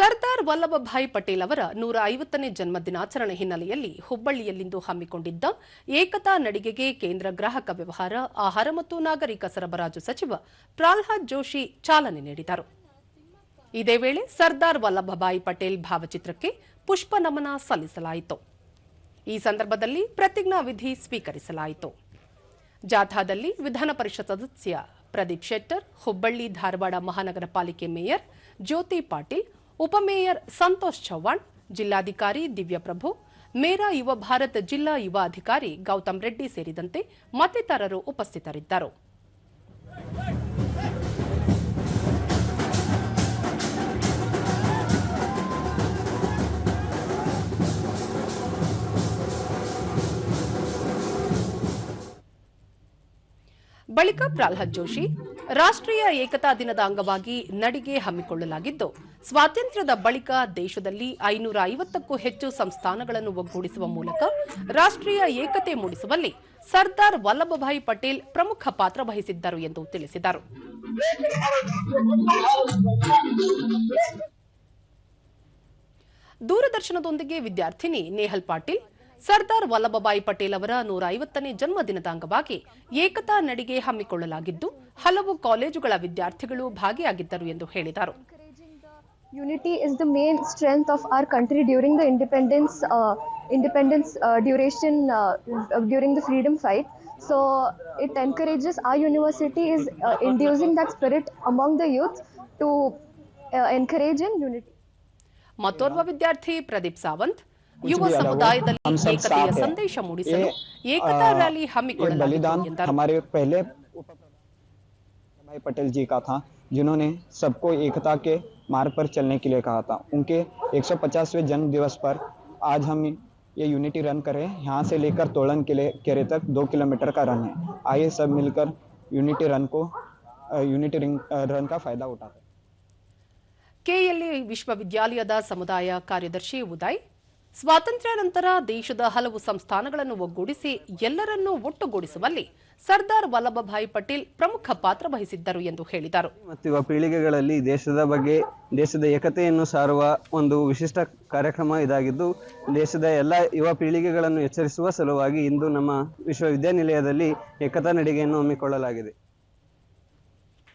ಸರ್ದಾರ್ ವಲ್ಲಭಭಾಯಿ ಪಟೇಲ್ ಅವರ ನೂರ ಐವತ್ತನೇ ಜನ್ಮ ದಿನಾಚರಣೆ ಹಿನ್ನೆಲೆಯಲ್ಲಿ ಹುಬ್ಬಳ್ಳಿಯಲ್ಲಿಂದು ಹಮ್ಮಿಕೊಂಡಿದ್ದ ಏಕತಾ ನಡಿಗೆಗೆ ಕೇಂದ್ರ ಗ್ರಾಹಕ ವ್ಯವಹಾರ, ಆಹಾರ ಮತ್ತು ನಾಗರಿಕ ಸರಬರಾಜು ಸಚಿವ ಪ್ರಹ್ಲಾದ್ ಜೋಶಿ ಚಾಲನೆ ನೀಡಿದರು. ಇದೇ ವೇಳೆ ಸರ್ದಾರ್ ವಲ್ಲಭಭಾಯಿ ಪಟೇಲ್ ಭಾವಚಿತ್ರಕ್ಕೆ ಪುಷ್ಪ ನಮನ ಸಲ್ಲಿಸಲಾಯಿತು. ಈ ಸಂದರ್ಭದಲ್ಲಿ ಪ್ರತಿಜ್ಞಾ ವಿಧಿ ಸ್ವೀಕರಿಸಲಾಯಿತು. ಜಾಥಾದಲ್ಲಿ ವಿಧಾನ ಪರಿಷತ್ ಸದಸ್ಯ ಪ್ರದೀಪ್ ಶೆಟ್ಟರ್, ಹುಬ್ಬಳ್ಳಿ ಧಾರವಾಡ ಮಹಾನಗರ ಪಾಲಿಕೆ ಮೇಯರ್ ಜ್ಯೋತಿ ಪಾಟೀಲ್ ಉಪಮೇಯರ್ ಸಂತೋಷ್ ಚವ್ಹಾಣ್, ಜಿಲ್ಲಾಧಿಕಾರಿ ದಿವ್ಯಪ್ರಭು ಮೇರಾ ಯುವ ಭಾರತ್ ಜಿಲ್ಲಾ ಯುವ ಅಧಿಕಾರಿ ಗೌತಮ್ ರೆಡ್ಡಿ ಸೇರಿದಂತೆ ಮತ್ತಿತರರು ಉಪಸ್ಥಿತರಿದ್ದರು. ಬಳಿಕ ಪ್ರಹ್ಲಾದ್ ಜೋಶಿ, ರಾಷ್ಟ್ರೀಯ ಏಕತಾ ದಿನದ ಅಂಗವಾಗಿ ನಡಿಗೆ ಹಮ್ಮಿಕೊಳ್ಳಲಾಗಿದ್ದು, ಸ್ವಾತಂತ್ರ್ಯದ ಬಳಿಕ ದೇಶದಲ್ಲಿ ಐನೂರ ಐವತ್ತಕ್ಕೂ ಹೆಚ್ಚು ಸಂಸ್ಥಾನಗಳನ್ನು ಒಗ್ಗೂಡಿಸುವ ಮೂಲಕ ರಾಷ್ಟ್ರೀಯ ಏಕತೆ ಮೂಡಿಸುವಲ್ಲಿ ಸರ್ದಾರ್ ವಲ್ಲಭಭಾಯಿ ಪಟೇಲ್ ಪ್ರಮುಖ ಪಾತ್ರ ವಹಿಸಿದ್ದರು ಎಂದು ತಿಳಿಸಿದರು. ದೂರದರ್ಶನದೊಂದಿಗೆ ವಿದ್ಯಾರ್ಥಿನಿ ನೇಹಲ್ ಪಾಟೀಲ್ ಸರ್ದಾರ್ ವಲ್ಲಭಭಾಯಿ ಪಟೇಲ್ ಅವರ ನೂರ ಐವತ್ತನೇ ಜನ್ಮದಿನದ ಅಂಗವಾಗಿ ಏಕತಾ ನಡಿಗೆ ಹಮ್ಮಿಕೊಳ್ಳಲಾಗಿದ್ದು ಹಲವು ಕಾಲೇಜುಗಳ ವಿದ್ಯಾರ್ಥಿಗಳು ಭಾಗಿಯಾಗಿದ್ದರು ಎಂದು ಹೇಳಿದರು. Unity is the main strength of our country during the independence independence duration during the freedom fight so it encourages a university is inducing that spirit among the youth to encourage in unity ಮತ್ತೋರ್ವ ವಿದ್ಯಾರ್ಥಿ ಪ್ರದೀಪ್ ಸಾವಂತ್ ಯುವ भी अलग हो, ಸಮುದಾಯದಲ್ಲಿ हम सब ಏಕತೆಯ साथ हैं। ಸಂದೇಶ ಮೂಡಿಸಲು ये, ಏಕತಾ आ, ರ್ಯಾಲಿ ये ಹಮ್ಮಿಕೊಳ್ಳಲಾಗಿತ್ತು बलिदान ಎಂದರು हमारे पहले उप प्रधानमंत्री भाई पटेल जी का था जिन्होंने सबको एकता के मार्ग पर चलने के लिए कहा था उनके 150वें जन्म दिवस पर आज हम ये यूनिटी रन करें यहाँ से लेकर तोड़न के लिए केरे तक दो किलोमीटर का रन है आइए सब मिलकर यूनिटी रन को यूनिटी रिंग रन का फायदा उठाते हैं ಕೆಎಲ್ಇ ವಿಶ್ವವಿದ್ಯಾಲಯದ ಸಮುದಾಯ ಕಾರ್ಯದರ್ಶಿ ಉದಯ್ ಸ್ವಾತಂತ್ರ್ಯ ನಂತರ ದೇಶದ ಹಲವು ಸಂಸ್ಥಾನಗಳನ್ನು ಒಗ್ಗೂಡಿಸಿ ಎಲ್ಲರನ್ನೂ ಒಟ್ಟುಗೂಡಿಸುವಲ್ಲಿ ಸರ್ದಾರ್ ವಲ್ಲಭಭಾಯಿ ಪಟೇಲ್ ಪ್ರಮುಖ ಪಾತ್ರ ವಹಿಸಿದ್ದರು ಎಂದು ಹೇಳಿದರು. ಮತ್ತು ಯುವ ಪೀಳಿಗೆಗಳಲ್ಲಿ ದೇಶದ ಬಗ್ಗೆ, ದೇಶದ ಏಕತೆಯನ್ನು ಸಾರುವ ಒಂದು ವಿಶಿಷ್ಟ ಕಾರ್ಯಕ್ರಮ ಇದಾಗಿದ್ದು, ದೇಶದ ಎಲ್ಲ ಯುವ ಪೀಳಿಗೆಗಳನ್ನು ಎಚ್ಚರಿಸುವ ಸಲುವಾಗಿ ಇಂದು ನಮ್ಮ ವಿಶ್ವವಿದ್ಯಾನಿಲಯದಲ್ಲಿ ಏಕತಾ ನಡಿಗೆಯನ್ನು ಹಮ್ಮಿಕೊಳ್ಳಲಾಗಿದೆ.